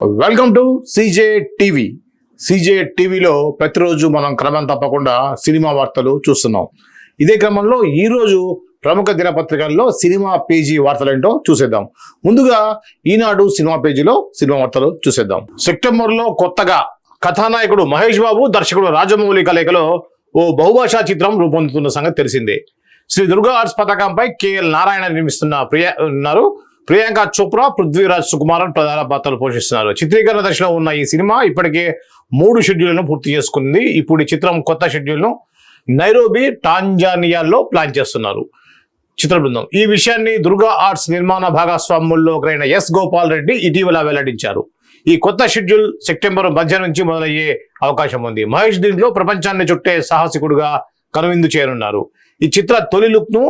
Welcome to CJ TV CJ టీవీలో ప్రతిరోజు మనం క్రమం తప్పకుండా సినిమా వార్తలు చూస్తున్నాం. ఇదే క్రమంలో ఈరోజు ప్రముఖ దినపత్రికల్లో సినిమా పేజీ వార్తలు ఏంటో చూసేద్దాం. ముందుగా ఈనాడు సినిమా పేజీలో సినిమా వార్తలు చూసేద్దాం. సెప్టెంబర్లో కొత్తగా కథానాయకుడు మహేష్ బాబు దర్శకుడు రాజమౌళి కలయికలో ఓ బహుభాషా చిత్రం రూపొందుతున్న సంగతి తెలిసిందే. శ్రీ దుర్గా ఆర్ట్స్ పథకంపై కేఎల్ నారాయణ నిర్మిస్తున్న ప్రియ ఉన్నారు ప్రియాంక చోప్రా పృథ్వీరాజ్ సుకుమారన్ ప్రధాన పాత్రలు పోషిస్తున్నారు. చిత్రీకరణ దశలో ఉన్న ఈ సినిమా ఇప్పటికే మూడు షెడ్యూల్ను పూర్తి చేసుకుంది. ఇప్పుడు ఈ చిత్రం కొత్త షెడ్యూల్ను నైరోబి టాంజానియాలో ప్లాన్ చేస్తున్నారు. చిత్ర బృందం. ఈ విషయాన్ని దుర్గా ఆర్ట్స్ నిర్మాణ భాగస్వాముల్లో ఒకరైన ఎస్ గోపాల్ రెడ్డి ఇటీవల వెల్లడించారు. ఈ కొత్త షెడ్యూల్ సెప్టెంబర్ మధ్య నుంచి మొదలయ్యే అవకాశం ఉంది. మహేష్ దీంట్లో ప్రపంచాన్ని చుట్టే సాహసికుడుగా కనువిందు చేయనున్నారు ఈ చిత్ర తొలి లుక్ను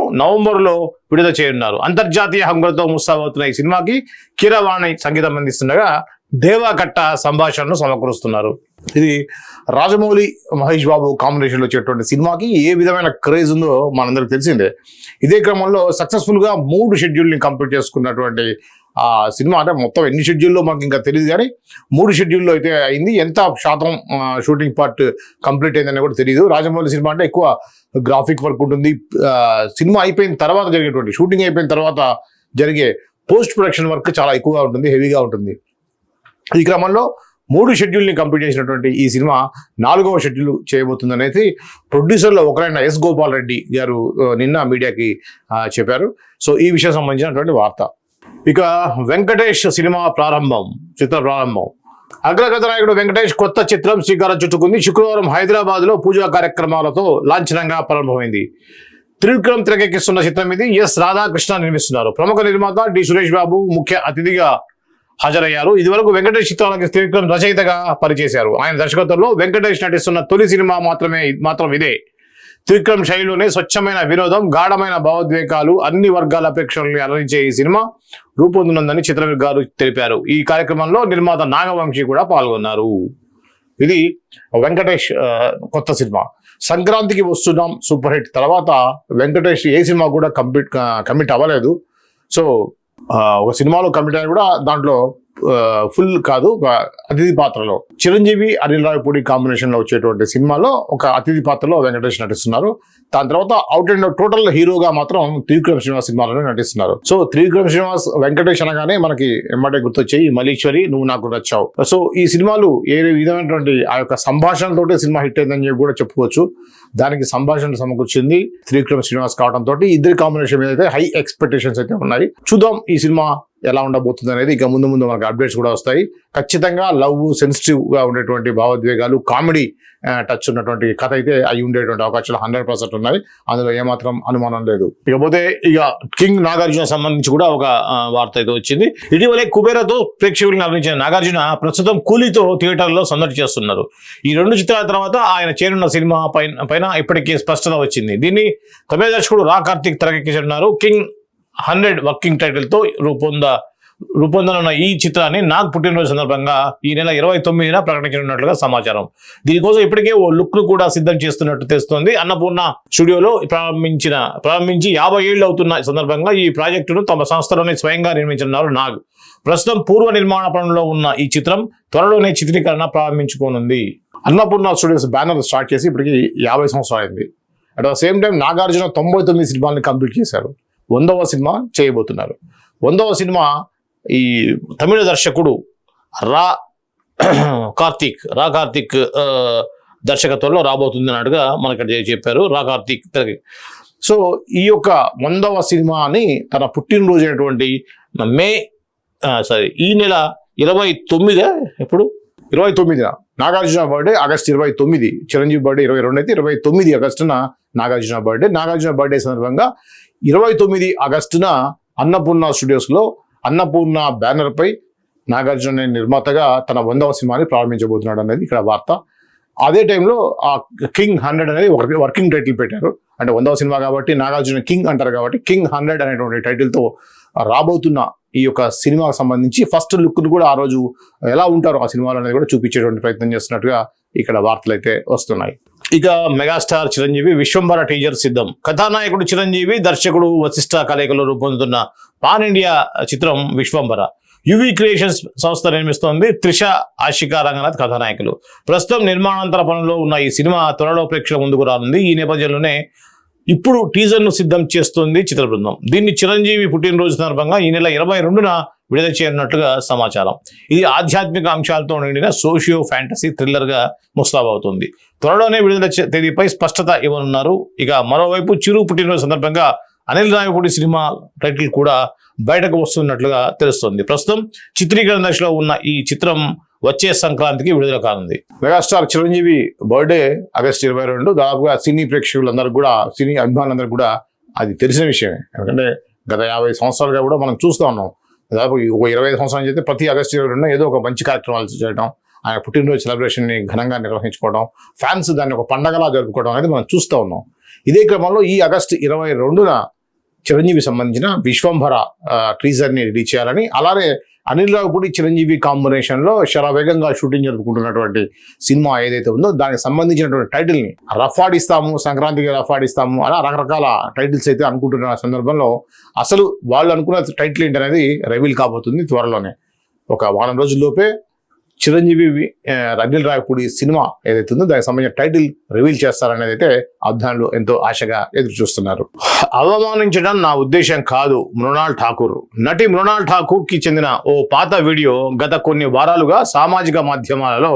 విడుదల చేయనున్నారు. అంతర్జాతీయ హంగులతో ముస్తాబవుతున్న ఈ సినిమాకి కీరవాణి సంగీతం అందిస్తుండగా దేవాకట్ట సంభాషణను సమకూరుస్తున్నారు. ఇది రాజమౌళి మహేష్ బాబు కాంబినేషన్లో వచ్చేటువంటి సినిమాకి ఏ విధమైన క్రేజ్ ఉందో మనందరికి తెలిసిందే. ఇదే క్రమంలో సక్సెస్ఫుల్గా మూడు షెడ్యూల్ని కంప్లీట్ చేసుకున్నటువంటి ఆ సినిమా అంటే మొత్తం ఎన్ని షెడ్యూల్లో మాకు ఇంకా తెలియదు కానీ మూడు షెడ్యూల్లో అయితే అయింది. ఎంత శాతం షూటింగ్ పార్ట్ కంప్లీట్ అయిందని కూడా తెలియదు రాజమౌళి సినిమా అంటే ఎక్కువ గ్రాఫిక్ వర్క్ ఉంటుంది. సినిమా అయిపోయిన తర్వాత జరిగేటువంటి షూటింగ్ అయిపోయిన తర్వాత జరిగే పోస్ట్ ప్రొడక్షన్ వర్క్ చాలా ఎక్కువగా ఉంటుంది హెవీగా ఉంటుంది. ఈ క్రమంలో మూడు షెడ్యూల్ని కంప్లీట్ చేసినటువంటి ఈ సినిమా నాలుగవ షెడ్యూల్ చేయబోతుంది అనేది ప్రొడ్యూసర్లో ఒకరైన ఎస్ గోపాల్ రెడ్డి గారు నిన్న మీడియాకి చెప్పారు. సో ఈ విషయం సంబంధించినటువంటి వార్త. ఇక వెంకటేష్ సినిమా ప్రారంభం చిత్ర ప్రారంభం అగ్రగత నాయకుడు వెంకటేష్ కొత్త చిత్రం శ్రీకారం చుట్టుకుంది. శుక్రవారం హైదరాబాద్లో పూజా కార్యక్రమాలతో లాంఛనంగా ప్రారంభమైంది. త్రివిక్రమ్ తెరకెక్కిస్తున్న చిత్రం ఇది. ఎస్ రాధాకృష్ణ నిర్మిస్తున్నారు. ప్రముఖ నిర్మాత డి సురేష్ బాబు ముఖ్య అతిథిగా హాజరయ్యారు. ఇదివరకు వెంకటేష్ చిత్రాలకి త్రివిక్రమ్ రచయితగా పనిచేశారు. ఆయన దర్శకత్వంలో వెంకటేష్ నటిస్తున్న తొలి సినిమా మాత్రమే మాత్రం ఇదే. త్రివిక్రమ్ శైలిలోనే స్వచ్ఛమైన వినోదం గాఢమైన భావోద్వేగాలు అన్ని వర్గాల ప్రేక్షకుల్ని అలరించే ఈ సినిమా రూపొందునందని చిత్రవీర్ గారు తెలిపారు. ఈ కార్యక్రమంలో నిర్మాత నాగవంశీ కూడా పాల్గొన్నారు. ఇది వెంకటేష్ కొత్త సినిమా. సంక్రాంతికి వస్తున్నాం సూపర్ హిట్. తర్వాత వెంకటేష్ ఏ సినిమా కూడా కంప్లీట్ కమిట్ అవ్వలేదు. సో ఒక సినిమాలో కమిట్ అయినా కూడా దాంట్లో ఫుల్ కాదు ఒక అతిథి పాత్రలో. చిరంజీవి అనిల్ రావిపూడి కాంబినేషన్లో వచ్చేటువంటి సినిమాలో ఒక అతిథి పాత్రలో వెంకటేష్ నటిస్తున్నారు. దాని తర్వాత అవుట్ అండ్ టోటల్ హీరోగా మాత్రం త్రివిక్రమ్ శ్రీనివాస్ సినిమాలోనే నటిస్తున్నారు. సో త్రివిక్రమ్ శ్రీనివాస్ వెంకటేష్ అనగానే మనకి ఎమ్మటే గుర్తొచ్చాయి మలీశ్వరి నువ్వు నాకు నచ్చావు. సో ఈ సినిమాలు ఏ విధమైనటువంటి ఆ యొక్క సంభాషణతోటే సినిమా హిట్ అయిందని చెప్పి కూడా చెప్పుకోవచ్చు. దానికి సంభాషణ సమకూర్చింది త్రివిక్రమ్ శ్రీనివాస్ కావడంతో ఇద్దరి కాంబినేషన్ మీద అయితే హై ఎక్స్పెక్టేషన్స్ అయితే ఉన్నాయి. చూద్దాం ఈ సినిమా ఎలా ఉండబోతుంది అనేది. ఇక ముందు ముందు మనకు అప్డేట్స్ కూడా వస్తాయి. ఖచ్చితంగా లవ్ సెన్సిటివ్గా ఉండేటువంటి భావోద్వేగాలు కామెడీ టచ్ ఉన్నటువంటి కథ అయితే అయి ఉండేటువంటి అవకాశాలు హండ్రెడ్ పర్సెంట్ ఉన్నాయి. అందులో ఏమాత్రం అనుమానం లేదు. ఇకపోతే ఇక కింగ్ నాగార్జున సంబంధించి కూడా ఒక వార్త అయితే వచ్చింది. ఇటీవలే కుబేరతో ప్రేక్షకులను అందించిన నాగార్జున ప్రస్తుతం కూలీతో థియేటర్లో సందడి చేస్తున్నారు. ఈ రెండు చిత్రాల తర్వాత ఆయన చేరున్న సినిమా పైన పైన ఇప్పటికీ స్పష్టత వచ్చింది. దీన్ని తమిళ దర్శకుడు రా కార్తిక్ తెరకెక్కించనున్నారు. కింగ్ హండ్రెడ్ వర్కింగ్ టైటిల్తో రూపొంద రూపొందనున్న ఈ చిత్రాన్ని నాగ్ పుట్టినరోజు సందర్భంగా ఈ నెల ఇరవై తొమ్మిదిన ప్రకటించనున్నట్లుగా సమాచారం. దీనికోసం ఇప్పటికే ఓ లుక్ను కూడా సిద్ధం చేస్తున్నట్టు తెలుస్తోంది. అన్నపూర్ణ స్టూడియోలో ప్రారంభించిన ప్రారంభించి యాభై ఏళ్ళు అవుతున్న సందర్భంగా ఈ ప్రాజెక్టును తమ సంస్థలోనే స్వయంగా నిర్మించనున్నారు నాగ్. ప్రస్తుతం పూర్వ నిర్మాణ పనుల్లో ఉన్న ఈ చిత్రం త్వరలోనే చిత్రీకరణ ప్రారంభించుకోనుంది. అన్నపూర్ణ స్టూడియోస్ బ్యానర్ స్టార్ట్ చేసి ఇప్పటికి యాభై సంవత్సరాలు అయింది. At the same time Nagarjuna తొంభై తొమ్మిది సినిమాల్ని కంప్లీట్ చేశారు. వందవ సినిమా చేయబోతున్నారు. వందవ సినిమా ఈ తమిళ దర్శకుడు రా కార్తీక్ రా కార్తీక్ దర్శకత్వంలో రాబోతుంది అన్నట్టుగా మనకి చెప్పారు. రా కార్తీక్ సో ఈ యొక్క వందవ సినిమాని తన పుట్టినరోజు అయినటువంటి మే సారీ ఈ నెల ఇరవై తొమ్మిది ఎప్పుడు? ఇరవై తొమ్మిదిన నాగార్జున బర్త్డే ఆగస్ట్ ఇరవై తొమ్మిది. చిరంజీవి బర్త్డే ఇరవై రెండు అయితే ఇరవై తొమ్మిది ఆగస్టున నాగార్జున బర్త్డే. నాగార్జున బర్త్డే సందర్భంగా ఇరవై తొమ్మిది ఆగస్టున అన్నపూర్ణ స్టూడియోస్లో అన్నపూర్ణ బ్యానర్పై నాగార్జున నిర్మాతగా తన వందవ సినిమాని ప్రారంభించబోతున్నాడు అనేది ఇక్కడ వార్త. అదే టైంలో ఆ కింగ్ హండ్రెడ్ అనేది ఒక వర్కింగ్ టైటిల్ పెట్టారు. అంటే వందవ సినిమా కాబట్టి నాగార్జున కింగ్ అంటారు కాబట్టి కింగ్ హండ్రెడ్ అనేటువంటి టైటిల్తో రాబోతున్న ఈ యొక్క సినిమాకు సంబంధించి ఫస్ట్ లుక్ను కూడా ఆ రోజు ఎలా ఉంటారో ఆ సినిమాలో అనేది కూడా చూపించేటువంటి ప్రయత్నం చేస్తున్నట్టుగా ఇక్కడ వార్తలు అయితే వస్తున్నాయి. ఇక మెగాస్టార్ చిరంజీవి విశ్వంబర టీజర్ సిద్ధం. కథానాయకుడు చిరంజీవి దర్శకుడు వశిష్ఠ కలయికలో రూపొందుతున్న పాన్ ఇండియా చిత్రం విశ్వంబర యువి క్రియేషన్స్ సంస్థ నిర్మిస్తోంది త్రిష ఆశిక రంగనాథ్ కథానాయకులు. ప్రస్తుతం నిర్మాణాంతర పనుల్లో ఉన్న ఈ సినిమా త్వరలో ప్రేక్షకుల ముందుకు రానుంది. ఈ నేపథ్యంలోనే ఇప్పుడు టీజర్ను సిద్ధం చేస్తుంది చిత్ర బృందం. దీన్ని చిరంజీవి పుట్టినరోజు సందర్భంగా ఈ నెల ఇరవై రెండున విడుదల చేయనున్నట్లుగా సమాచారం. ఇది ఆధ్యాత్మిక అంశాలతో నిండిన సోషియో ఫ్యాంటసీ థ్రిల్లర్గా ముస్తాబవుతుంది. త్వరలోనే విడుదల తేదీపై స్పష్టత ఇవ్వనున్నారు. ఇక మరోవైపు చిరు పుట్టినరోజు సందర్భంగా అనిల్ రాయపూడి సినిమా టైటిల్ కూడా బయటకు వస్తున్నట్లుగా తెలుస్తుంది. ప్రస్తుతం చిత్రీకరణ దశలో ఉన్న ఈ చిత్రం వచ్చే సంక్రాంతికి విడుదల కానుంది. మెగాస్టార్ చిరంజీవి బర్త్డే ఆగస్టు ఇరవై రెండు. దాదాపుగా సినీ ప్రేక్షకులందరూ కూడా సినీ అభిమానులందరూ కూడా అది తెలిసిన విషయమే. ఎందుకంటే గత యాభై సంవత్సరాలుగా కూడా మనం చూస్తూ ఉన్నాం. దాదాపు ఒక ఇరవై ఐదు సంవత్సరాలు చేస్తే ప్రతి ఆగస్టు ఇరవై రెండు ఏదో ఒక మంచి కార్యక్రమాలు చేయడం ఆయన పుట్టినరోజు సెలబ్రేషన్ని ఘనంగా నిర్వహించుకోవడం ఫ్యాన్స్ దాన్ని ఒక పండగలా జరుపుకోవడం అనేది మనం చూస్తూ ఉన్నాం. ఇదే క్రమంలో ఈ ఆగస్టు ఇరవై రెండున చిరంజీవి సంబంధించిన విశ్వంభర టీజర్ని రిలీజ్ చేయాలని అలానే అనిల్ రావుపూడి చిరంజీవి కాంబినేషన్లో శరవేగంగా షూటింగ్ జరుపుకుంటున్నటువంటి సినిమా ఏదైతే ఉందో దానికి సంబంధించినటువంటి టైటిల్ని రఫ్ ఆడిస్తాము సంక్రాంతికి రఫ్ ఆడిస్తాము అలా రకరకాల టైటిల్స్ అయితే అనుకుంటున్న సందర్భంలో అసలు వాళ్ళు అనుకున్న టైటిల్ ఏంటనేది అనేది రివీల్ కాబోతుంది త్వరలోనే. ఒక వారం రోజుల్లోపే చిరంజీవి ఆ, రాయపూడి సినిమా ఏదైతే ఉందో దానికి సంబంధించిన టైటిల్ రివీల్ చేస్తారనేది అయితే అభిమానులు ఎంతో ఆశగా ఎదురు చూస్తున్నారు. అవమానించడం నా ఉద్దేశం కాదు మృణాల్ ఠాకూర్. నటి మృణాల్ ఠాకూర్కి చెందిన ఓ పాత వీడియో గత కొన్ని వారాలుగా సామాజిక మాధ్యమాలలో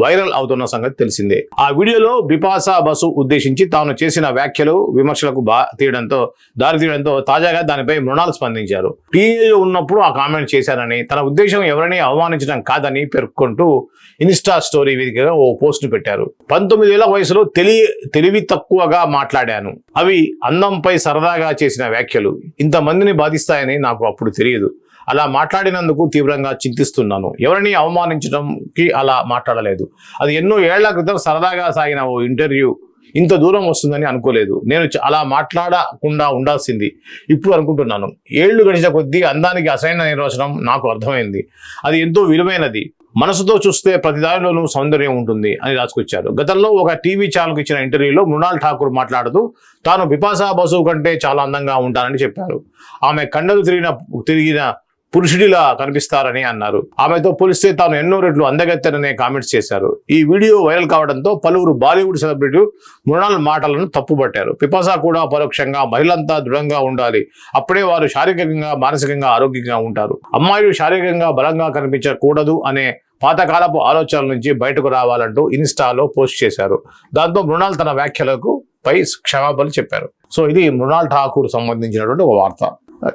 వైరల్ అవుతున్న సంగతి తెలిసిందే. ఆ వీడియోలో బిపాసా బసు ఉద్దేశించి తాను చేసిన వ్యాఖ్యలు విమర్శలకు బా తీయడంతో దారి తీయడంతో తాజాగా దానిపై మృణాల్ స్పందించారు. టీనేజ్ ఉన్నప్పుడు ఆ కామెంట్ చేశారని తన ఉద్దేశం ఎవరిని అవమానించడం కాదని పేర్కొంటూ ఇన్స్టా స్టోరీ వేదికగా ఓ పోస్ట్ పెట్టారు. పంతొమ్మిదేళ్ళ వయసులో తెలి తెలివి తక్కువగా మాట్లాడాను. అవి అందంపై సరదాగా చేసిన వ్యాఖ్యలు. ఇంతమందిని బాధిస్తాయని నాకు అప్పుడు తెలియదు. అలా మాట్లాడినందుకు తీవ్రంగా చింతిస్తున్నాను. ఎవరిని అవమానించడంకి అలా మాట్లాడలేదు. అది ఎన్నో ఏళ్ళ క్రితం సరదాగా సాగిన ఓ ఇంటర్వ్యూ. ఇంత దూరం వస్తుందని అనుకోలేదు. నేను అలా మాట్లాడకుండా ఉండాల్సింది ఇప్పుడు అనుకుంటున్నాను. ఏళ్ళు గడిచిన కొద్దీ అందానికి అసైన నిర్వచనం నాకు అర్థమైంది. అది ఎంతో విలువైనది. మనసుతో చూస్తే ప్రతి దానిలోనూ సౌందర్యం ఉంటుంది అని రాసుకొచ్చారు. గతంలో ఒక టీవీ ఛానల్కి ఇచ్చిన ఇంటర్వ్యూలో మృణాల్ ఠాకూర్ మాట్లాడుతూ తాను బిపాసా బసు కంటే చాలా అందంగా ఉంటానని చెప్పారు. ఆమె కండలు తిరిగిన తిరిగిన పురుషుడిలా కనిపిస్తారని అన్నారు. ఆమెతో పోలిస్తే తాను ఎన్నో రెట్లు అందగత్తెననే కామెంట్స్ చేశారు. ఈ వీడియో వైరల్ కావడంతో పలువురు బాలీవుడ్ సెలబ్రిటీలు మృణాల్ మాటలను తప్పుపట్టారు పిపాసా కూడా పరోక్షంగా మహిళంతా దృఢంగా ఉండాలి. అప్పుడే వారు శారీరకంగా మానసికంగా ఆరోగ్యంగా ఉంటారు. అమ్మాయిలు శారీరకంగా బలంగా కనిపించకూడదు అనే పాతకాలపు ఆలోచనల నుంచి బయటకు రావాలంటూ ఇన్స్టాలో పోస్ట్ చేశారు. దాంతో మృణాల్ తన వ్యాఖ్యలకు పై క్షమాపణలు చెప్పారు. సో ఇది మృణాల్ ఠాకూర్ సంబంధించినటువంటి ఒక వార్త.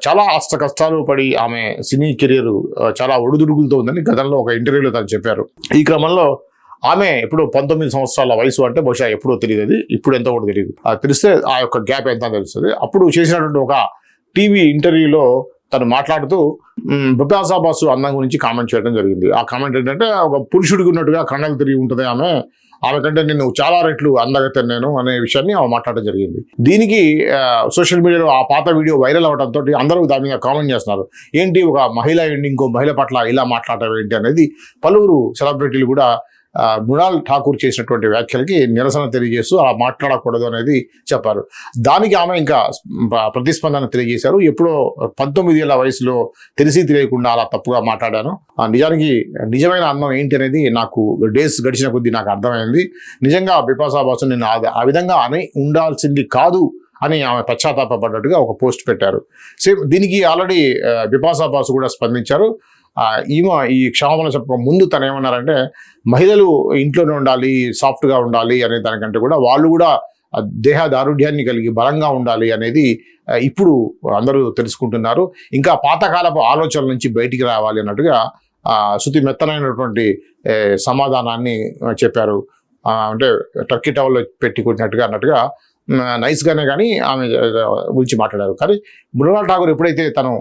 చాలా అష్ట కష్టాలు పడి ఆమె సినీ కెరీర్ చాలా ఒడిదుడుకులతో ఉందని గతంలో ఒక ఇంటర్వ్యూలో తను చెప్పారు. ఈ క్రమంలో ఆమె ఇప్పుడు పంతొమ్మిది సంవత్సరాల వయసు అంటే బహుశా ఎప్పుడో తెలియదు అది ఇప్పుడు ఎంతో కూడా తెలియదు. అది తెలిస్తే ఆ యొక్క గ్యాప్ ఎంత తెలుస్తుంది. అప్పుడు చేసినటువంటి ఒక టీవీ ఇంటర్వ్యూలో తను మాట్లాడుతూ బిపాసా బాసు అందం గురించి కామెంట్ చేయడం జరిగింది. ఆ కామెంట్ ఏంటంటే ఒక పురుషుడికి ఉన్నట్టుగా కన్నలు తిరిగి ఉంటుంది ఆమె ఆమె కంటే నేను చాలా రెట్లు అందగతాను నేను అనే విషయాన్ని ఆమె మాట్లాడడం జరిగింది. దీనికి సోషల్ మీడియాలో ఆ పాత వీడియో వైరల్ అవడంతో అందరూ దాని మీద కామెంట్ చేస్తున్నారు. ఏంటి ఒక మహిళ ఏంటి ఇంకో మహిళ పట్ల ఇలా మాట్లాడటం ఏంటి అనేది పలువురు సెలబ్రిటీలు కూడా మృణాల్ ఠాకూర్ చేసినటువంటి వ్యాఖ్యలకి నిరసన తెలియజేస్తూ అలా మాట్లాడకూడదు అనేది చెప్పారు. దానికి ఆమె ఇంకా ప్రతిస్పందన తెలియజేశారు. ఎప్పుడో పంతొమ్మిది ఏళ్ళ వయసులో తెలిసి తెలియకుండా అలా తప్పుగా మాట్లాడాను. ఆ, నిజానికి నిజమైన అందం ఏంటి అనేది నాకు డేస్ గడిచిన కొద్దీ నాకు అర్థమైంది. నిజంగా బిపాసా బాసు నేను ఆ- విధంగా అని ఉండాల్సింది కాదు అని ఆమె పశ్చాత్తాపడ్డట్టుగా ఒక పోస్ట్ పెట్టారు. సేమ్ దీనికి ఆల్రెడీ బిపాసా బాసు కూడా స్పందించారు. ఈమె ఈ క్షమాపణ చెప్పక ముందు తను ఏమన్నారంటే మహిళలు ఇంట్లోనే ఉండాలి సాఫ్ట్గా ఉండాలి అనే దానికంటే కూడా వాళ్ళు కూడా దేహ దారుఢ్యాన్ని కలిగి బలంగా ఉండాలి అనేది ఇప్పుడు అందరూ తెలుసుకుంటున్నారు. ఇంకా పాతకాలపు ఆలోచనల నుంచి బయటికి రావాలి అన్నట్టుగా శృతి మెత్తనైనటువంటి సమాధానాన్ని చెప్పారు. అంటే టర్కీ టవల్లో పెట్టి కొట్టినట్టుగా అన్నట్టుగా నైస్గానే కానీ ఆమె గురించి మాట్లాడారు. కానీ మృణాల్ ఠాగూర్ ఎప్పుడైతే తను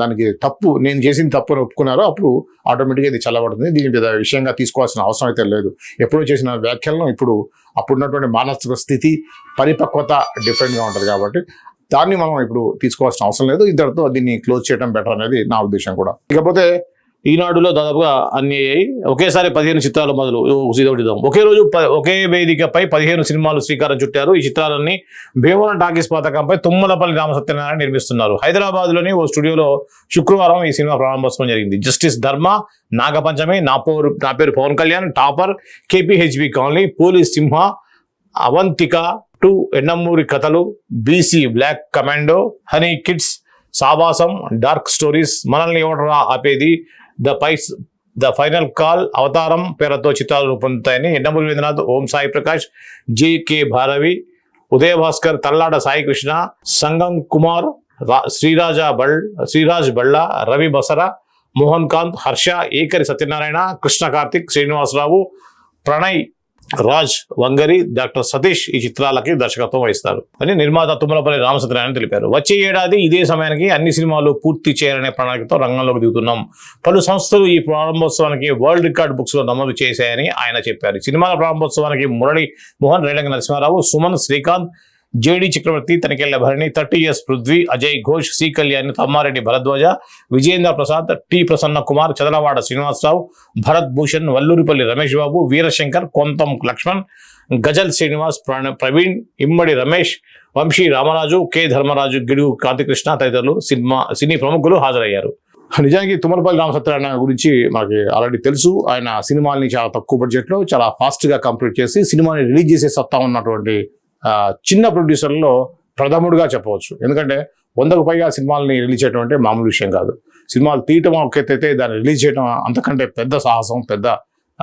దానికి తప్పు నేను చేసిన తప్పు అని ఒప్పుకున్నారో అప్పుడు ఆటోమేటిక్గా ఇది చల్లబడుతుంది. దీని పెద్ద విషయంగా తీసుకోవాల్సిన అవసరం అయితే లేదు. ఎప్పుడో చేసిన వ్యాఖ్యలను ఇప్పుడు అప్పుడున్నటువంటి మానసిక స్థితి పరిపక్వత డిఫరెంట్గా ఉంటుంది కాబట్టి దాన్ని మనం ఇప్పుడు తీసుకోవాల్సిన అవసరం లేదు. ఇద్దరితో దీన్ని క్లోజ్ చేయడం బెటర్ అనేది నా ఉద్దేశం కూడా. ఇకపోతే ఈనాడులో దాదాపుగా అన్ని అయ్యాయి. ఒకేసారి పదిహేను చిత్రాలు మొదలు ఇదొకటిద్దాం ఒకే రోజు ఒకే వేదికపై పదిహేను సినిమాలు శ్రీకారం చుట్టారు. ఈ చిత్రాలన్నీ భీమవరం టాకీస్ పథకంపై తుమ్మలపల్లి రామ సత్యనారాయణ నిర్మిస్తున్నారు. హైదరాబాద్లోని ఓ స్టూడియోలో శుక్రవారం ఈ సినిమా ప్రారంభోత్సవం జరిగింది. జస్టిస్ ధర్మ నాగపంచమి నా పేరు నా పేరు Pavan Kalyan topper KPHB colony police Simha Avantika two Ennamuri కథలు BC black commando honey kids Savasam dark stories మనల్ని ఎవడరా ఆపేది? The pies the final call అవతారం పేరుతో చిత్రాలు రూపొందుతాయని ఎన్నమూరి రవీంద్రనాథ్ ఓం సాయి ప్రకాష్ జేకే భారవి ఉదయభాస్కర్ తల్లాడ సాయి కృష్ణ సంగం కుమార్ రా- శ్రీరాజ బళ్ శ్రీరాజ్ బళ్ళ రవి బసర మోహన్ కాంత్ హర్ష ఏకరి సత్యనారాయణ కృష్ణ కార్తిక్ శ్రీనివాసరావు ప్రణయ్ రాజ్ వంగరి డాక్టర్ సతీష్ ఈ చిత్రాలకి దర్శకత్వం వహిస్తారు. అని నిర్మాత తుమ్మలపల్లి రామసత్యనారాయణ తెలిపారు. వచ్చే ఏడాది ఇదే సమయానికి అన్ని సినిమాలు పూర్తి చేయాలనే ప్రణాళికతో రంగంలోకి దిగుతున్నాం. పలు సంస్థలు ఈ ప్రారంభోత్సవానికి వరల్డ్ రికార్డ్ బుక్స్లో నమోదు చేశాయని ఆయన చెప్పారు. సినిమాల ప్రారంభోత్సవానికి Murali Mohan Relangi Narasimharao Suman Srikanth JD Chakravarthy Tanikella Bharani thirty years Prudhvi Ajay Ghosh C Kalyan Tammareddy Bharadwaja Vijayendra Prasad T Prasanna Kumar Chadalavada Srinivasarao Bharat Bhushan Vallurupalli Ramesh Babu Veerashankar Kontham Laxman Ghazal Srinivas Praveen Immadi Ramesh Vamsi Ramaraju K Dharmaraju Gidugu Kanthikrishna తదితరులు cinema సినీ ప్రముఖులు హాజరయ్యారు. నిజానికి తుమ్మలపల్లి రామసత్యనారాయణ గురించి మనకి already తెలుసు. ఆయన సినిమాల్ని చాలా తక్కువ బడ్జెట్లో చాలా ఫాస్ట్గా కంప్లీట్ చేసి సినిమాని రిలీజ్ చేసే సత్తా ఉన్నటువంటి చిన్న ప్రొడ్యూసర్లో ప్రథముడుగా చెప్పవచ్చు. ఎందుకంటే వందకు పైగా సినిమాలని రిలీజ్ చేయడం అంటే మామూలు విషయం కాదు. సినిమాలు తీయటం ఒక దాన్ని రిలీజ్ చేయడం అంతకంటే పెద్ద సాహసం పెద్ద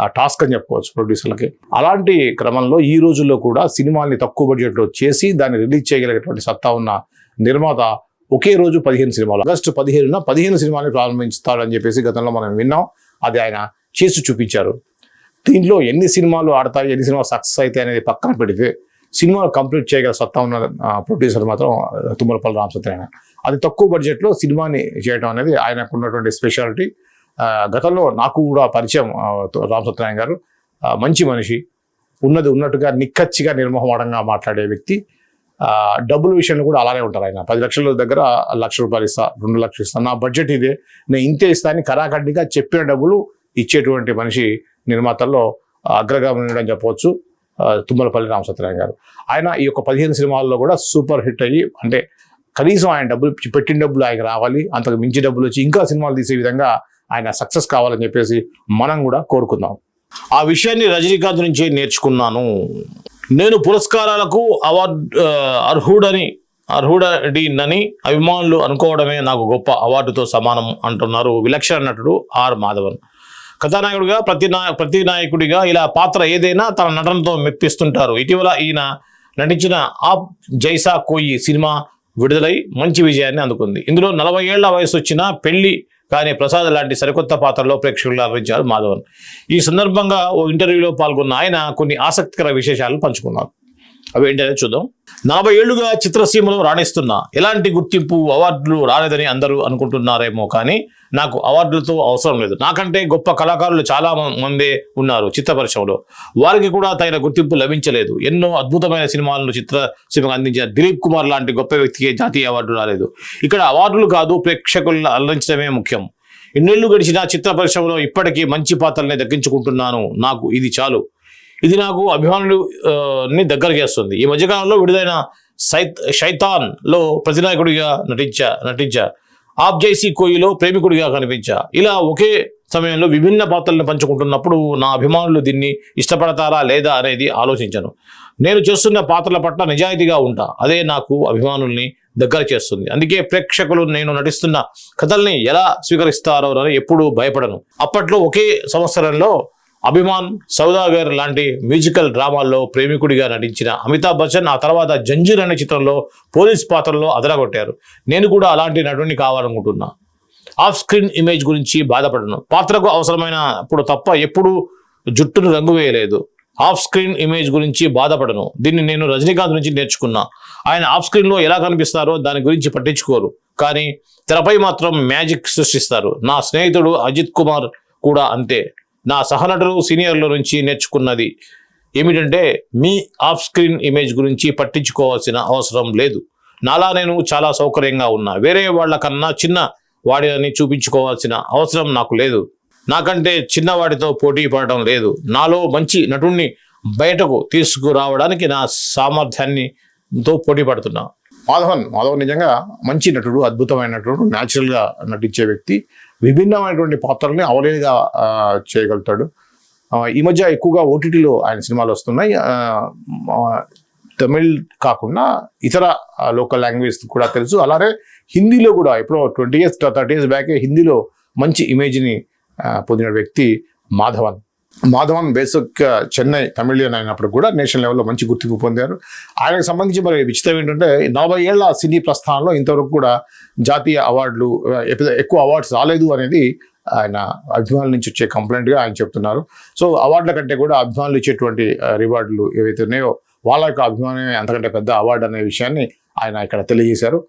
టాస్క్ అని చెప్పుకోవచ్చు ప్రొడ్యూసర్లకి. అలాంటి క్రమంలో ఈ రోజుల్లో కూడా సినిమాల్ని తక్కువ బడ్జెట్లో చేసి దాన్ని రిలీజ్ చేయగలిగేటువంటి సత్తా ఉన్న నిర్మాత ఒకే రోజు పదిహేను సినిమాలు ఆగస్టు పదిహేనున పదిహేను సినిమాల్ని అని చెప్పేసి గతంలో మనం విన్నాం. అది ఆయన చేసి చూపించారు. దీంట్లో ఎన్ని సినిమాలు ఆడతాయి ఎన్ని సినిమాలు సక్సెస్ అవుతాయి అనేది పక్కన పెడితే సినిమా కంప్లీట్ చేయగల సత్తా ఉన్న ప్రొడ్యూసర్ మాత్రం తుమ్మలపల్లి రామసత్యనారాయణ అది తక్కువ బడ్జెట్లో సినిమాని చేయడం అనేది ఆయనకు ఉన్నటువంటి స్పెషాలిటీ గతంలో నాకు కూడా పరిచయం రామసత్యనారాయణ గారు. మంచి మనిషి. ఉన్నది ఉన్నట్టుగా నిక్కచ్చిగా నిర్మోహమాడంగా మాట్లాడే వ్యక్తి. డబ్బులు డబ్బుల విషయంలో కూడా అలానే ఉంటారు ఆయన. పది లక్షల దగ్గర లక్ష రూపాయలు ఇస్తా రెండు లక్షలు ఇస్తా. నా బడ్జెట్ ఇదే. నేను ఇంతే ఇస్తాను కరాకండిగా కరాఖండిగా చెప్పిన డబ్బులు ఇచ్చేటువంటి మనిషి నిర్మాతల్లో అగ్రగామి ఉండడం చెప్పవచ్చు. తుమ్మలపల్లి రామసత్యనారాయణ గారు. ఆయన ఈ యొక్క పదిహేను సినిమాల్లో కూడా సూపర్ హిట్ అయ్యి అంటే కనీసం ఆయన డబ్బులు పెట్టిన డబ్బులు ఆయనకు రావాలి అంతకు మించి డబ్బులు వచ్చి ఇంకా సినిమాలు తీసే విధంగా ఆయన సక్సెస్ కావాలని చెప్పేసి మనం కూడా కోరుకుందాం. ఆ విషయాన్ని రజనీకాంత్ నుంచి నేర్చుకున్నాను. నేను పురస్కారాలకు అవార్డు అర్హుడని అర్హుడడినని అభిమానులు అనుకోవడమే నాకు గొప్ప అవార్డుతో సమానం అంటున్నారు విలక్షణ నటుడు ఆర్ మాధవన్. కథానాయకుడిగా ప్రతి నా ప్రతి నాయకుడిగా ఇలా పాత్ర ఏదైనా తన నటనతో మెప్పిస్తుంటారు. ఇటీవల ఈయన నటించిన ఆప్ జైసా కోయి సినిమా విడుదలై మంచి విజయాన్ని అందుకుంది. ఇందులో నలభై ఏళ్ళ వయసు వచ్చిన పెళ్ళి కానీ ప్రసాద్ లాంటి సరికొత్త పాత్రలో ప్రేక్షకులు అలరించారు మాధవన్. ఈ సందర్భంగా ఓ ఇంటర్వ్యూలో పాల్గొన్న ఆయన కొన్ని ఆసక్తికర విశేషాలు పంచుకున్నారు. అవి ఏంటనే చూద్దాం. నలభై ఏళ్ళుగా చిత్రసీమలో రాణిస్తున్నా ఎలాంటి గుర్తింపు అవార్డులు రాలేదని అందరూ అనుకుంటున్నారేమో కానీ నాకు అవార్డులతో అవసరం లేదు. నాకంటే గొప్ప కళాకారులు చాలా మంది ఉన్నారు చిత్ర పరిశ్రమలో వారికి కూడా తగిన గుర్తింపు లభించలేదు. ఎన్నో అద్భుతమైన సినిమాలను చిత్రసీమకు అందించిన దిలీప్ కుమార్ లాంటి గొప్ప వ్యక్తికి జాతీయ అవార్డు రాలేదు. ఇక్కడ అవార్డులు కాదు ప్రేక్షకులను అలరించడమే ముఖ్యం. ఇన్నేళ్ళు గడిచిన చిత్ర పరిశ్రమలో ఇప్పటికీ మంచి పాత్రల్ని దక్కించుకుంటున్నాను. నాకు ఇది చాలు. ఇది నాకు అభిమానులు ని దగ్గర చేస్తుంది ఈ మధ్యకాలంలో విడుదలైన సైత్ షైతాన్లో ప్రతినాయకుడిగా నటించా నటించా. ఆప్ జైసీ కోయిలో ప్రేమికుడిగా కనిపించా. ఇలా ఒకే సమయంలో విభిన్న పాత్రలను పంచుకుంటున్నప్పుడు నా అభిమానులు దీన్ని ఇష్టపడతారా లేదా అనేది ఆలోచించను. నేను చేస్తున్న పాత్రల పట్ల నిజాయితీగా ఉంటా. అదే నాకు అభిమానుల్ని దగ్గర చేస్తుంది. అందుకే ప్రేక్షకులు నేను నటిస్తున్న కథల్ని ఎలా స్వీకరిస్తారో అని ఎప్పుడూ భయపడను. అప్పట్లో ఒకే సంవత్సరంలో అభిమాన్ సౌదాగర్ లాంటి మ్యూజికల్ డ్రామాల్లో ప్రేమికుడిగా నటించిన అమితాబ్ బచ్చన్ ఆ తర్వాత జంజీర్ అనే చిత్రంలో పోలీస్ పాత్రలో అదరగొట్టారు. నేను కూడా అలాంటి నటుని కావాలనుకుంటున్నా. ఆఫ్ స్క్రీన్ ఇమేజ్ గురించి బాధపడను. పాత్రకు అవసరమైనప్పుడు తప్ప ఎప్పుడూ జుట్టును రంగు వేయలేదు. ఆఫ్ స్క్రీన్ ఇమేజ్ గురించి బాధపడను. దీన్ని నేను రజనీకాంత్ నుంచి నేర్చుకున్నా. ఆయన ఆఫ్ స్క్రీన్లో ఎలా కనిపిస్తారో దాని గురించి పట్టించుకోరు. కానీ తెరపై మాత్రం మ్యాజిక్ సృష్టిస్తారు. నా స్నేహితుడు అజిత్ కుమార్ కూడా అంతే. నా సహనటులు సీనియర్ల నుంచి నేర్చుకున్నది ఏమిటంటే మీ ఆఫ్ స్క్రీన్ ఇమేజ్ గురించి పట్టించుకోవాల్సిన అవసరం లేదు. నాలా నేను చాలా సౌకర్యంగా ఉన్నా. వేరే వాళ్ళకన్నా చిన్న వాడిని చూపించుకోవాల్సిన అవసరం నాకు లేదు. నాకంటే చిన్నవాడితో పోటీ పడడం లేదు. నాలో మంచి నటుణ్ణి బయటకు తీసుకురావడానికి నా సామర్థ్యాన్ని తో పోటీ పడుతున్నా. మాధవన్ మాధవన్ నిజంగా మంచి నటుడు అద్భుతమైన నటుడు న్యాచురల్గా నటించే వ్యక్తి. విభిన్నమైనటువంటి పాత్రల్ని అవలేనిగా చేయగలుగుతాడు. ఈ మధ్య ఎక్కువగా ఓటీటీలో ఆయన సినిమాలు వస్తున్నాయి. తమిళ్ కాకుండా ఇతర లోకల్ లాంగ్వేజ్ కూడా తెలుసు. అలానే హిందీలో కూడా ఎప్పుడో twenty years thirty years back హిందీలో మంచి ఇమేజ్ని పొందిన వ్యక్తి మాధవన్. మాధవన్ బేసిక్ చెన్నై తమిళియన్ అయినప్పుడు కూడా నేషనల్ లెవెల్లో మంచి గుర్తింపు పొందారు. ఆయనకు సంబంధించి మరి విచిత్రం ఏంటంటే నలభై ఏళ్ళ సినీ ప్రస్థానంలో ఇంతవరకు కూడా జాతీయ అవార్డులు ఎక్కువ అవార్డ్స్ రాలేదు అనేది ఆయన అభిమానుల నుంచి వచ్చే కంప్లైంట్గా ఆయన చెప్తున్నారు. సో అవార్డుల కంటే కూడా అభిమానులు ఇచ్చేటువంటి రివార్డులు ఏవైతే ఉన్నాయో వాళ్ళ యొక్క అభిమానమే అంతకంటే పెద్ద అవార్డు అనే విషయాన్ని ఆయన ఇక్కడ తెలియజేశారు.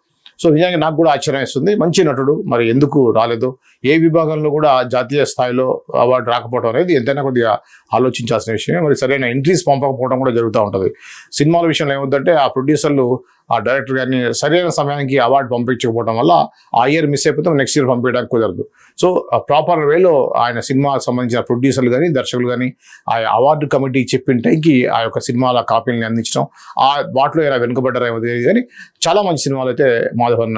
సో నిజంగా నాకు కూడా ఆశ్చర్యం వేస్తుంది. మంచి నటుడు. మరి ఎందుకు రాలేదు? ఏ విభాగంలో కూడా జాతీయ స్థాయిలో అవార్డు రాకపోవడం అనేది ఎంతైనా కొద్దిగా ఆలోచించాల్సిన విషయమే. మరి సరైన ఎంట్రీస్ పంపకపోవడం కూడా జరుగుతూ ఉంటుంది. సినిమాల విషయంలో ఏమవుతుందంటే ఆ ప్రొడ్యూసర్లు ఆ డైరెక్టర్ గారిని సరైన సమయానికి అవార్డు పంపించకపోవడం వల్ల ఆ ఇయర్ మిస్ అయిపోతే నెక్స్ట్ ఇయర్ పంపించడానికి కుదరదు. సో ప్రాపర్ వేలో ఆయన సినిమా సంబంధించిన ప్రొడ్యూసర్లు కానీ దర్శకులు కానీ ఆ అవార్డు కమిటీ చెప్పిన టైంకి ఆ యొక్క సినిమాల కాపీని అందించడం ఆ వాటిలో ఎలా వెనుకబడ్డారేమో తెలియదు కానీ చాలా మంచి సినిమాలు అయితే మాధవన్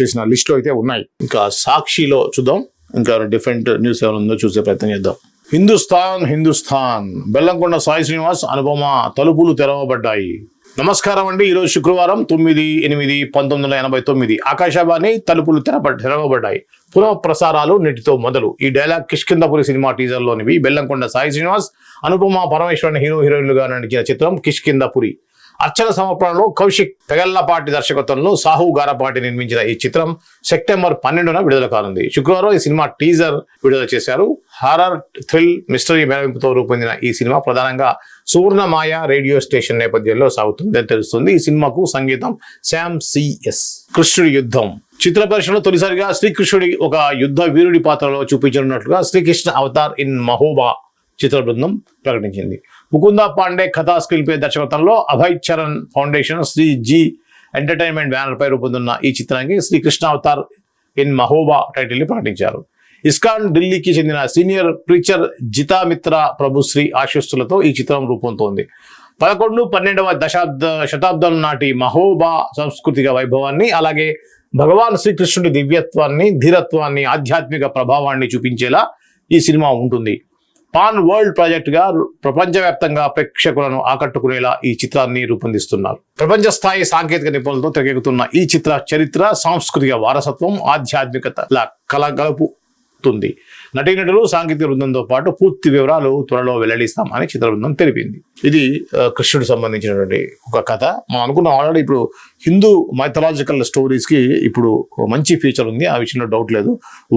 చేసిన లిస్ట్లో అయితే ఉన్నాయి. ఇంకా సాక్షిలో చూద్దాం. ఇంకా డిఫరెంట్ న్యూస్ ఏమైనా ఉందో చూసే ప్రయత్నం చేద్దాం. హిందుస్థాన్ హిందుస్థాన్. బెల్లంకొండ సాయి శ్రీనివాస్ అనుపమ తలుపులు తెరవబడ్డాయి. నమస్కారం అండి. ఈరోజు శుక్రవారం తొమ్మిది ఎనిమిది పంతొమ్మిది వందల ఎనభై తొమ్మిది. ఆకాశవాణి తలుపులు తెరబ తెరవబడ్డాయి. పునః ప్రసారాలు నేటితో మొదలు. ఈ డైలాగ్ కిష్కిందపురి సినిమా టీజర్లోనివి. బెల్లంకొండ సాయి శ్రీనివాస్ అనుపమ పరమేశ్వరన్ హీరో హీరోయిన్లుగా నటించిన చిత్రం కిష్కిందపురి అర్చన సమర్పణలో కౌశిక్ పెగల్లపాటి దర్శకత్వంలో సాహు గారపాటి నిర్మించిన ఈ చిత్రం సెప్టెంబర్ పన్నెండున విడుదల కానుంది. శుక్రవారం ఈ సినిమా టీజర్ విడుదల చేశారు. హారర్ థ్రిల్ మిస్టరీ మేళవింపుతో రూపొందిన ఈ సినిమా ప్రధానంగా సువర్ణమాయ రేడియో స్టేషన్ నేపథ్యంలో సాగుతుందని తెలుస్తుంది. ఈ సినిమాకు సంగీతం శామ్ సిఎస్. కృష్ణుడి యుద్ధం. చిత్ర పరిశ్రమలో తొలిసారిగా శ్రీకృష్ణుడి ఒక యుద్ధ వీరుడి పాత్రలో చూపించనున్నట్లుగా శ్రీకృష్ణ అవతార్ ఇన్ మహోబా చిత్ర బృందం ప్రకటించింది. ముకుంద పాండే కథా స్క్రీన్ పే దర్శకత్వంలో Abhay Charan foundation Shri Ji entertainment banner పై రూపొందున్న ఈ చిత్రానికి శ్రీకృష్ణ అవతార్ ఇన్ మహోబా టైటిల్ని ప్రకటించారు. ఇస్కాన్ ఢిల్లీకి చెందిన సీనియర్ ప్రీచర్ జితామిత్ర ప్రభుశ్రీ ఆశస్సులతో ఈ చిత్రం రూపొందుతోంది. పదకొండు పన్నెండవ దశాబ్ద శతాబ్దం నాటి మహోబా సాంస్కృతిక వైభవాన్ని అలాగే భగవాన్ శ్రీకృష్ణుడి దివ్యత్వాన్ని ధీరత్వాన్ని ఆధ్యాత్మిక ప్రభావాన్ని చూపించేలా ఈ సినిమా ఉంటుంది. పాన్ వరల్డ్ ప్రాజెక్టుగా ప్రపంచవ్యాప్తంగా ప్రేక్షకులను ఆకట్టుకునేలా ఈ చిత్రాన్ని రూపొందిస్తున్నారు. ప్రపంచ స్థాయి సాంకేతిక నిపుణులతో తెరకెక్కుతున్న ఈ చిత్ర చరిత్ర సాంస్కృతిక వారసత్వం ఆధ్యాత్మికత కలగలుపుతుంది నటీనటులు సాంకేతిక బృందంతో పాటు పూర్తి వివరాలు త్వరలో వెల్లడిస్తామని చిత్ర బృందం తెలిపింది. ఇది కృష్ణుడు సంబంధించినటువంటి ఒక కథ. మనం అనుకున్నాం ఆల్రెడీ ఇప్పుడు హిందూ మైథలాజికల్ స్టోరీస్కి ఇప్పుడు మంచి ఫీచర్ ఉంది. ఆ విషయంలో డౌట్ లేదు.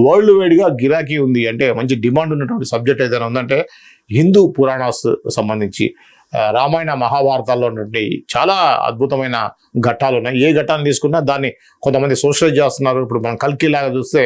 వరల్డ్ వైడ్గా గిరాకీ ఉంది అంటే మంచి డిమాండ్ ఉన్నటువంటి సబ్జెక్ట్ ఏదైనా ఉందంటే హిందూ పురాణాస్ సంబంధించి రామాయణ మహాభారతాల్లో ఉన్నటువంటి చాలా అద్భుతమైన ఘట్టాలు ఉన్నాయి. ఏ ఘట్టాన్ని తీసుకున్నా దాన్ని కొంతమంది సోషలైజ్ చేస్తున్నారు. ఇప్పుడు మనం కల్కిలాగా చూస్తే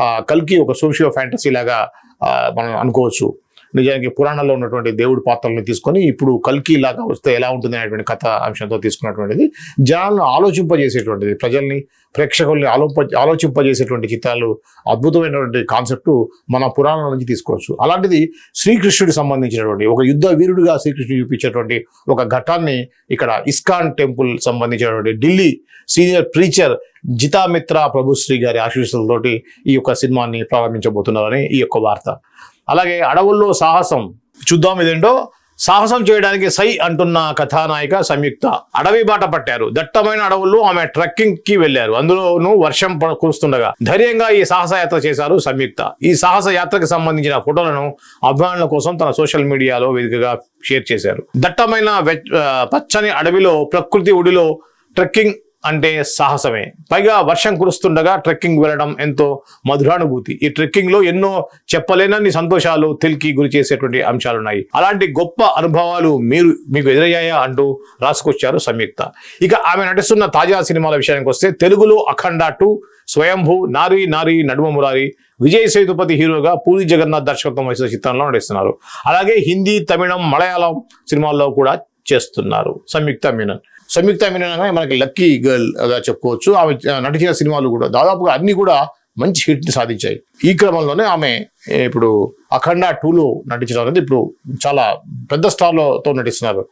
కల్కి ఒక సోషియో ఫ్యాంటసీ లాగా ఆ, మనం అనుకోవచ్చు. నిజానికి పురాణంలో ఉన్నటువంటి దేవుడి పాత్రలను తీసుకొని ఇప్పుడు కల్కి లాగా వస్తే ఎలా ఉంటుంది అనేటువంటి కథ అంశంతో తీసుకున్నటువంటిది. జనాలను ఆలోచింపజేసేటువంటిది ప్రజల్ని ప్రేక్షకుల్ని ఆలోప ఆలోచింపజేసేటువంటి చిత్రాలు అద్భుతమైనటువంటి కాన్సెప్ట్ మన పురాణాల నుంచి తీసుకోవచ్చు. అలాంటిది శ్రీకృష్ణుడికి సంబంధించినటువంటి ఒక యుద్ధ వీరుడిగా శ్రీకృష్ణుడు చూపించేటువంటి ఒక ఘట్టాన్ని ఇక్కడ ఇస్కాన్ టెంపుల్ సంబంధించినటువంటి ఢిల్లీ సీనియర్ ప్రీచర్ జితామిత్ర ప్రభుశ్రీ గారి ఆశీస్సులతోటి ఈ యొక్క సినిమాని ప్రారంభించబోతున్నారని ఈ యొక్క వార్త. అలాగే అడవుల్లో సాహసం. చూద్దాం ఇదేంటో. సాహసం చేయడానికి సై అంటున్న కథానాయిక సంయుక్త అడవి బాట పట్టారు. దట్టమైన అడవుల్లో ఆమె ట్రెక్కింగ్కి వెళ్ళారు అందులోనూ వర్షం కురుస్తుండగా. ధైర్యంగా ఈ సాహస యాత్ర చేశారు సంయుక్త. ఈ సాహస యాత్రకు సంబంధించిన ఫోటోలను అభిమానుల కోసం తన సోషల్ మీడియాలో వేదికగా షేర్ చేశారు. దట్టమైన వె- పచ్చని అడవిలో ప్రకృతి ఒడిలో ట్రెక్కింగ్ అంటే సాహసమే. పైగా వర్షం కురుస్తుండగా ట్రెక్కింగ్ వెళ్ళడం ఎంతో మధురానుభూతి. ఈ ట్రెక్కింగ్లో ఎన్నో చెప్పలేనన్ని సంతోషాలు తెలికి గురి చేసేటువంటి అంశాలు ఉన్నాయి అలాంటి గొప్ప అనుభవాలు మీరు మీకు ఎదురయ్యాయా అంటూ రాసుకొచ్చారు సంయుక్త. ఇక ఆమె నటిస్తున్న తాజా సినిమాల విషయానికి వస్తే తెలుగులో అఖండ టూ స్వయంభూ నారీ నారీ నడుమ మురారి విజయ్ సేతుపతి హీరోగా పూరి జగన్నాథ్ దర్శకత్వం వహిస్తున్న చిత్రంలో నటిస్తున్నారు. అలాగే హిందీ తమిళం మలయాళం సినిమాల్లో కూడా చేస్తున్నారు. సంయుక్త మీనన్. సంయుక్త మీనన్ మనకి లక్కీ గర్ల్గా చెప్పుకోవచ్చు. ఆమె నటించిన సినిమాలు కూడా దాదాపుగా అన్ని కూడా మంచి హిట్ సాధించాయి. ఈ క్రమంలోనే ఆమె ఇప్పుడు అఖండ టూలో నటించడం అనేది ఇప్పుడు చాలా పెద్ద స్టార్లతో నటిస్తున్నారు.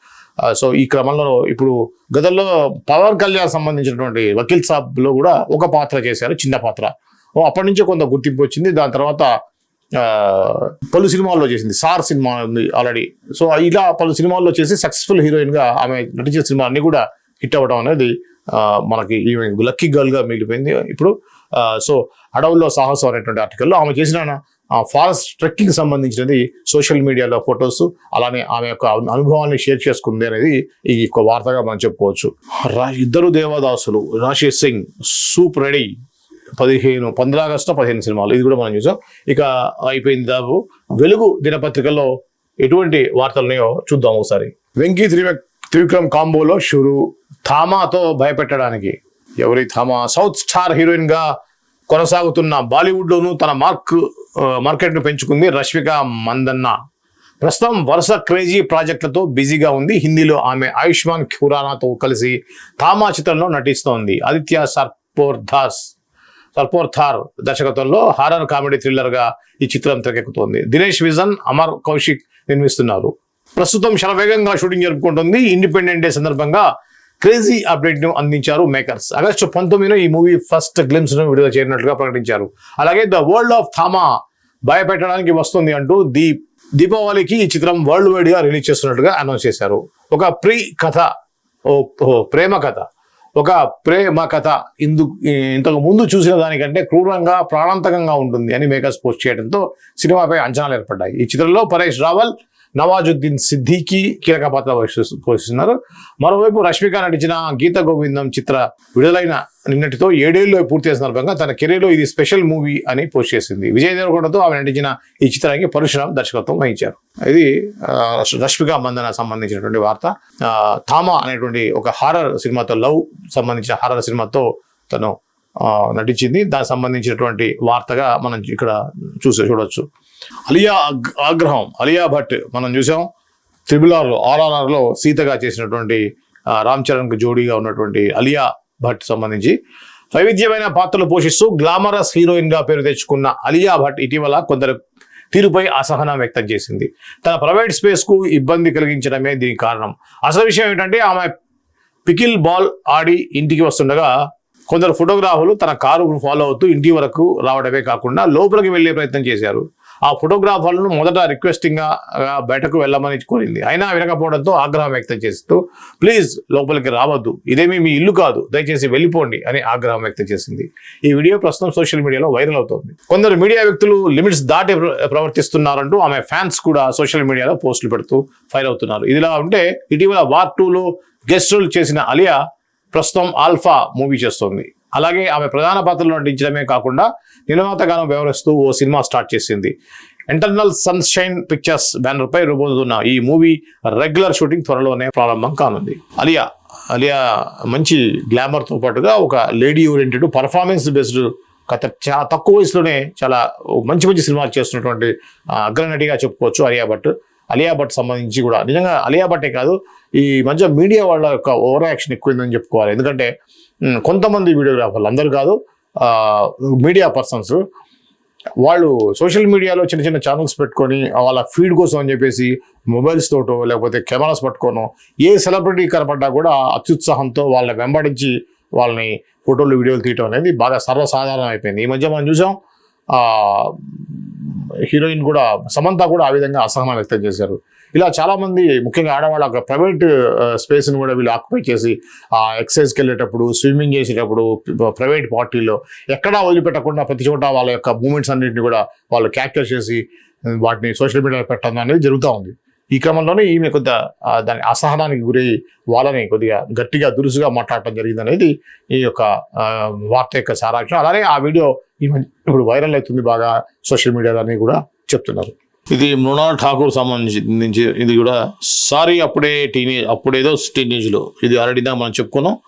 సో ఈ క్రమంలో ఇప్పుడు గతంలో పవన్ కళ్యాణ్ సంబంధించినటువంటి వకీల్ సాబ్లో కూడా ఒక పాత్ర చేశారు చిన్న పాత్ర. ఓ, అప్పటి నుంచే కొంత గుర్తింపు వచ్చింది. దాని తర్వాత పలు సినిమాల్లో చేసింది. సార్ సినిమా ఉంది ఆల్రెడీ. సో ఇలా పలు సినిమాల్లో చేసి సక్సెస్ఫుల్ హీరోయిన్గా ఆమె నటించిన సినిమా అన్ని కూడా హిట్ అవ్వడం అనేది మనకి ఈమె లక్కీ గర్ల్గా మిగిలిపోయింది. ఇప్పుడు సో అడవుల్లో సాహసం అనేటువంటి ఆర్టికల్లో ఆమె చేసిన ఫారెస్ట్ ట్రెక్కింగ్ సంబంధించినది సోషల్ మీడియాలో ఫొటోస్ అలానే ఆమె యొక్క అనుభవాన్ని షేర్ చేసుకుంది అనేది ఈ యొక్క వార్తగా మనం చెప్పుకోవచ్చు. రా ఇద్దరు దేవదాసులు రాశేష్ సింగ్ సూప్ రెడీ. పదిహేను పంద్రా ఆగస్టు పదిహేను సినిమాలు. ఇది కూడా మనం చూసాం. ఇక అయిపోయింది దాపు వెలుగు దినపత్రికలో ఎటువంటి వార్తలు చూద్దాం ఒకసారి. వెంకీ త్రివ త్రివిక్రమ్ కాంబోలో షురు థామాతో భయపెట్టడానికి ఎవరి థామా? సౌత్ స్టార్ హీరోయిన్గా కొనసాగుతున్న బాలీవుడ్లోనూ తన మార్క్ మార్కెట్ను పెంచుకుంది రష్మిక మందన్న. ప్రస్తుతం వరుస క్రేజీ ప్రాజెక్టులతో బిజీగా ఉంది. హిందీలో ఆమె ఆయుష్మాన్ ఖురానాతో కలిసి థామా చిత్రంలో నటిస్తోంది. ఆదిత్య సర్పోర్ దాస్ థార్ దర్శకత్వంలో హారర్ కామెడీ థ్రిల్లర్గా ఈ చిత్రం తెరకెక్కుతోంది. దినేష్ విజన్ అమర్ కౌశిక్ నిర్మిస్తున్నారు. ప్రస్తుతం శరవేగంగా షూటింగ్ జరుపుకుంటుంది. ఇండిపెండెంట్ డే సందర్భంగా క్రేజీ అప్డేట్ను అందించారు మేకర్స్. ఆగస్టు పంతొమ్మిదిన ఈ మూవీ ఫస్ట్ గ్లిమ్స్ను విడుదల చేయనట్లుగా ప్రకటించారు. అలాగే ద వరల్డ్ ఆఫ్ థామా భయపెట్టడానికి వస్తుంది అంటూ దీప్ దీపావళికి ఈ చిత్రం వరల్డ్ వైడ్గా రిలీజ్ చేస్తున్నట్టుగా అనౌన్స్ చేశారు. ఒక ప్రీ కథ ఓ ప్రేమ కథ. ఒక ప్రేమ కథ ఇందు ఇంతకు ముందు చూసిన దానికంటే క్రూరంగా ప్రాణాంతకంగా ఉంటుంది. అని మేకర్స్ పోస్ట్ చేయడంతో సినిమాపై అంచనాలు ఏర్పడ్డాయి. ఈ చిత్రంలో పరేష్ రావల్ నవాజుద్దీన్ సిద్దికి కీలక పాత్ర పోషిస్తున్నారు. మరోవైపు రష్మిక నటించిన గీత గోవిందం చిత్ర విడుదలైన నిన్నటితో ఏడేళ్ళు పూర్తి చేసిన సందర్భంగా తన కెరీర్లో ఇది స్పెషల్ మూవీ అని పోస్ట్ చేసింది. విజయ్ దేవరకొండతో ఆమె నటించిన ఈ చిత్రానికి పరశురామ్ దర్శకత్వం వహించారు. ఇది రష్మిక మందన సంబంధించినటువంటి వార్త. థామా అనేటువంటి ఒక హారర్ సినిమాతో లవ్ సంబంధించిన హారర్ సినిమాతో తను నటించింది. దానికి సంబంధించినటువంటి వార్తగా మనం ఇక్కడ చూసి చూడొచ్చు. అలియా ఆగ్రహం అలియా భట్ మనం చూసాం. త్రిబుల్ ఆర్లో ఆర్ఆర్ఆర్లో సీతగా చేసినటువంటి రామ్ చరణ్కు జోడీగా ఉన్నటువంటి అలియా భట్ సంబంధించి. వైవిధ్యమైన పాత్రలు పోషిస్తూ గ్లామరస్ హీరోయిన్గా పేరు తెచ్చుకున్న అలియా భట్ ఇటీవల కొందరు తీరుపై అసహనం వ్యక్తం చేసింది. తన ప్రైవేట్ స్పేస్కు ఇబ్బంది కలిగించడమే దీనికి కారణం. అసలు విషయం ఏంటంటే ఆమె పికిల్ బాల్ ఆడి ఇంటికి వస్తుండగా కొందరు ఫోటోగ్రాఫర్లు తన కారు ఫాలో అవుతూ ఇంటి వరకు రావడమే కాకుండా లోపలికి వెళ్ళే ప్రయత్నం చేశారు. ఆ ఫోటోగ్రాఫర్లను మొదట రిక్వెస్టింగ్గా బయటకు వెళ్ళమని కోరింది. అయినా వినకపోవడంతో ఆగ్రహం వ్యక్తం చేస్తూ ప్లీజ్ లోపలికి రావద్దు. ఇదేమీ మీ ఇల్లు కాదు. దయచేసి వెళ్ళిపోండి అని ఆగ్రహం వ్యక్తం చేసింది. ఈ వీడియో ప్రస్తుతం సోషల్ మీడియాలో వైరల్ అవుతోంది. కొందరు మీడియా వ్యక్తులు లిమిట్స్ దాటి ప్ర- ప్రవర్తిస్తున్నారంటూ ఆమె ఫ్యాన్స్ కూడా సోషల్ మీడియాలో పోస్టులు పెడుతూ ఫైర్ అవుతున్నారు. ఇదిలా ఉంటే ఇటీవల వార్ టూలో గెస్ట్ రోల్ చేసిన అలియా ప్రస్తుతం ఆల్ఫా మూవీ చేస్తోంది. అలాగే ఆమె ప్రధాన పాత్రలో నటించడమే కాకుండా నిర్మాతగానం వ్యవహరిస్తూ ఓ సినిమా స్టార్ట్ చేసింది. ఇంటర్నల్ సన్షైన్ పిక్చర్స్ బ్యానర్ పై రూపొందుతున్న ఈ మూవీ రెగ్యులర్ షూటింగ్ త్వరలోనే ప్రారంభం కానుంది. అలియా అలియా మంచి గ్లామర్తో పాటుగా ఒక లేడీ ఓరియంటెడ్ పర్ఫార్మెన్స్ బేస్డ్ కథ చాలా తక్కువ వయసులోనే చాలా మంచి మంచి సినిమాలు చేస్తున్నటువంటి అగ్రనటిగా చెప్పుకోవచ్చు అలియా భట్. అలియా భట్ సంబంధించి కూడా నిజంగా అలియా భట్టే కాదు ఈ మధ్య మీడియా వాళ్ళ యొక్క ఓవర్ యాక్షన్ ఎక్కువైందని చెప్పుకోవాలి. ఎందుకంటే కొంతమంది వీడియోగ్రాఫర్లు అందరూ కాదు మీడియా పర్సన్స్ వాళ్ళు సోషల్ మీడియాలో చిన్న చిన్న ఛానల్స్ పెట్టుకొని వాళ్ళ ఫీడ్ కోసం అని చెప్పేసి మొబైల్స్ తోటో లేకపోతే కెమెరాస్ పట్టుకోనో ఏ సెలబ్రిటీ కనపడ్డా కూడా అత్యుత్సాహంతో వాళ్ళని వెంబడించి వాళ్ళని ఫోటోలు వీడియోలు తీయటం అనేది బాగా సర్వసాధారణం అయిపోయింది ఈ మధ్య మనం చూసాం హీరోయిన్ కూడా సమంత కూడా ఆ విధంగా అసహనం వ్యక్తం చేశారు. ఇలా చాలామంది ముఖ్యంగా ఆడవాళ్ళ ప్రైవేట్ స్పేస్ని కూడా వీళ్ళు ఆక్యుపై చేసి ఆ ఎక్సర్సైజ్కి వెళ్ళేటప్పుడు స్విమ్మింగ్ చేసేటప్పుడు ప్రైవేట్ పార్టీలో ఎక్కడా వదిలిపెట్టకుండా ప్రతి చోట వాళ్ళ యొక్క మూమెంట్స్ అన్నింటిని కూడా వాళ్ళు క్యాప్చర్ చేసి వాటిని సోషల్ మీడియాలో పెట్టడం అనేది జరుగుతూ ఉంది. ఈ క్రమంలోనే ఈమె కొంత దాని అసహనానికి గురై వాళ్ళని కొద్దిగా గట్టిగా దురుసుగా మాట్లాడటం జరిగింది అనేది ఈ యొక్క వార్త యొక్క సారాంశం. అలానే ఆ వీడియో ఈమె ఇప్పుడు వైరల్ అవుతుంది బాగా సోషల్ మీడియాలో అని కూడా చెప్తున్నారు. ఇది మృణాల్ ఠాకూర్ సంబంధించి ఇది కూడా సారీ అప్పుడే టీనేజ్ అప్పుడేదో టీనేజ్లో. ఇది ఆల్రెడీ మనం చెప్పుకున్నాం.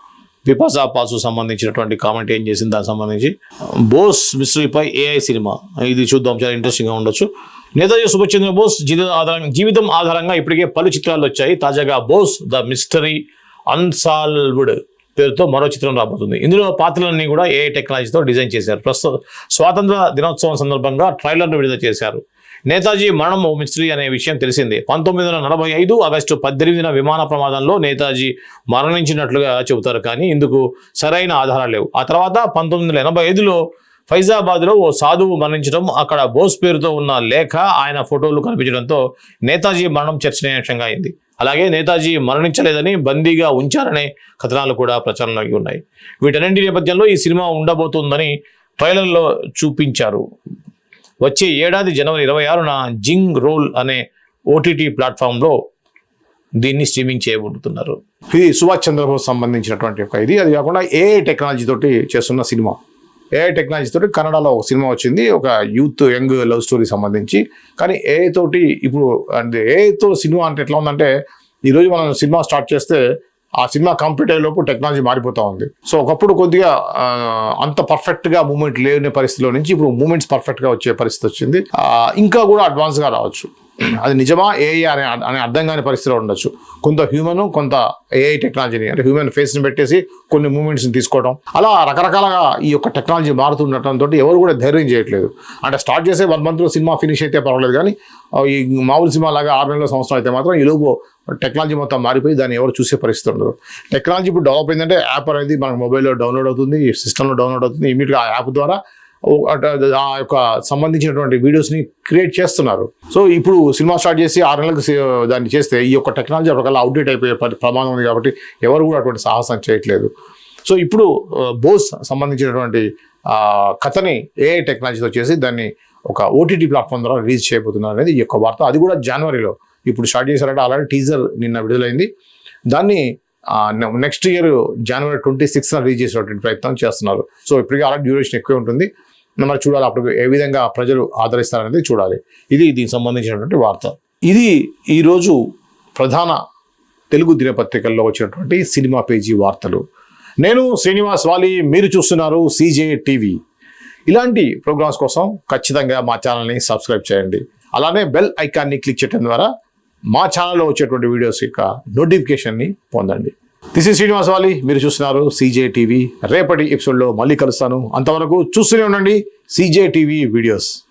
పిపాసా పాసు సంబంధించినటువంటి కామెంట్ ఏం చేసింది? దానికి సంబంధించి బోస్ మిస్టరీపై ఏఐ సినిమా. ఇది చూద్దాం చాలా ఇంట్రెస్టింగ్గా ఉండొచ్చు. నేతాజీ సుభాష్ చంద్ర బోస్ జీవితం ఆధారంగా జీవితం ఆధారంగా ఇప్పటికే పలు చిత్రాలు వచ్చాయి. తాజాగా బోస్ ద మిస్టరీ అన్సాల్వ్డ్ పేరుతో మరో చిత్రం రాబోతుంది. ఇందులో పాత్రలన్నీ కూడా ఏఐ టెక్నాలజీతో డిజైన్ చేశారు. ప్రస్తుతం స్వాతంత్ర దినోత్సవం సందర్భంగా ట్రైలర్ను విడుదల చేశారు. నేతాజీ మరణం ఓ అనే విషయం తెలిసిందే. పంతొమ్మిది వందల నలభై ఐదు ఆగస్టు పద్దెనిమిదిన విమాన ప్రమాదంలో నేతాజీ మరణించినట్లుగా చెబుతారు. కానీ ఇందుకు సరైన ఆధారాలు లేవు. ఆ తర్వాత పంతొమ్మిది వందల ఎనభై ఐదులో ఫైజాబాద్లో ఓ సాధువు మరణించడం అక్కడ బోస్ పేరుతో ఉన్న లేఖ ఆయన ఫోటోలు కనిపించడంతో నేతాజీ మరణం చర్చనీయాంశంగా అయింది. అలాగే నేతాజీ మరణించలేదని బందీగా ఉంచారనే కథనాలు కూడా ప్రచారంలోకి ఉన్నాయి. వీటన్నింటి నేపథ్యంలో ఈ సినిమా ఉండబోతుందని ట్రైలర్లో చూపించారు. వచ్చే ఏడాది జనవరి ఇరవై ఆరున జింగ్ రోల్ అనే ఓటీటీ ప్లాట్ఫామ్లో దీన్ని స్ట్రీమింగ్ చేయబోతున్నారు. ఇది సుభాష్ చంద్రబోస్ సంబంధించినటువంటి ఒక ఇది. అది కాకుండా ఏఐ టెక్నాలజీ తోటి చేస్తున్న సినిమా. ఏఐ టెక్నాలజీ తోటి కన్నడలో ఒక సినిమా వచ్చింది. ఒక యూత్ యంగ్ లవ్ స్టోరీ సంబంధించి. కానీ ఏఐ తోటి ఇప్పుడు అంటే ఏఐతో సినిమా అంటే ఎట్లా ఉందంటే ఈరోజు మనం సినిమా స్టార్ట్ చేస్తే ఆ సినిమా కంప్లీట్ అయ్యేలోపు టెక్నాలజీ మారిపోతూ ఉంది. సో ఒకప్పుడు కొద్దిగా అంత పర్ఫెక్ట్గా మూమెంట్ లేని పరిస్థితిలో నుంచి ఇప్పుడు మూమెంట్స్ పర్ఫెక్ట్గా వచ్చే పరిస్థితి వచ్చింది. ఇంకా కూడా అడ్వాన్స్గా రావచ్చు. అది నిజమా ఏఐ అనే అనే అర్థం కాని పరిస్థితిలో ఉండొచ్చు. కొంత హ్యూమన్ కొంత ఏఐ టెక్నాలజీని అంటే హ్యూమన్ ఫేస్ని పెట్టేసి కొన్ని మూమెంట్స్ని తీసుకోవడం అలా రకరకాలుగా ఈ యొక్క టెక్నాలజీ మారుతుండటంతో ఎవరు కూడా ధైర్యం చేయట్లేదు. అంటే స్టార్ట్ చేసే వన్ మంత్లో సినిమా ఫినిష్ అయితే పర్వాలేదు కానీ ఈ మామూలు సినిమా లాగా ఆరు నెలల సంవత్సరం అయితే మాత్రం ఈలోపు టెక్నాలజీ మొత్తం మారిపోయి దాన్ని ఎవరు చూసే పరిస్థితి ఉండదు. టెక్నాలజీ ఇప్పుడు డెవలప్ అయిందంటే యాప్ అనేది మనకు మొబైల్లో డౌన్లోడ్ అవుతుంది సిస్టంలో డౌన్లోడ్ అవుతుంది ఇమీడియట్గా ఆ యాప్ ద్వారా ఆ యొక్క సంబంధించినటువంటి వీడియోస్ని క్రియేట్ చేస్తున్నారు. సో ఇప్పుడు సినిమా స్టార్ట్ చేసి ఆరు నెలలకు దాన్ని చేస్తే ఈ యొక్క టెక్నాలజీ ఒకవేళ అవుట్డేట్ అయిపోయే ప్రమాదం ఉంది కాబట్టి ఎవరు కూడా అటువంటి సాహసం చేయట్లేదు. సో ఇప్పుడు బోస్ సంబంధించినటువంటి కథని ఏఐ టెక్నాలజీతో చేసి దాన్ని ఒక ఓటీటీ ప్లాట్ఫామ్ ద్వారా రిలీజ్ చేయబోతున్నారు అనేది ఈ యొక్క వార్త. అది కూడా జనవరిలో ఇప్పుడు స్టార్ట్ చేశారంటే అలాంటి టీజర్ నిన్న విడుదలైంది. దాన్ని నెక్స్ట్ ఇయర్ జనవరి ట్వంటీ సిక్స్న రిలీజ్ చేసేటువంటి ప్రయత్నం చేస్తున్నారు. సో ఇప్పటికీ అలాంటి డ్యూరేషన్ ఎక్కువ ఉంటుంది. మరి చూడాలి. అప్పుడు ఏ విధంగా ప్రజలు ఆదరిస్తారనేది చూడాలి. ఇది దీనికి సంబంధించినటువంటి వార్త. ఇది ఈరోజు ప్రధాన తెలుగు దినపత్రికల్లో వచ్చినటువంటి సినిమా పేజీ వార్తలు. నేను శ్రీనివాస్ వాలి మీరు చూస్తున్నారు సీజే టీవీ. ఇలాంటి ప్రోగ్రామ్స్ కోసం ఖచ్చితంగా మా ఛానల్ని సబ్స్క్రైబ్ చేయండి. అలానే బెల్ ఐకాన్ని క్లిక్ చేయడం ద్వారా మా ఛానల్లో వచ్చేటువంటి వీడియోస్ యొక్క నోటిఫికేషన్ని పొందండి. దిస్ ఇస్ శ్రీనివాస్ వాలి మీరు చూస్తున్నారు సీజే టీవీ రేపటి ఎపిసోడ్లో మళ్ళీ కలుస్తాను. అంతవరకు చూస్తూనే ఉండండి. CJ TV videos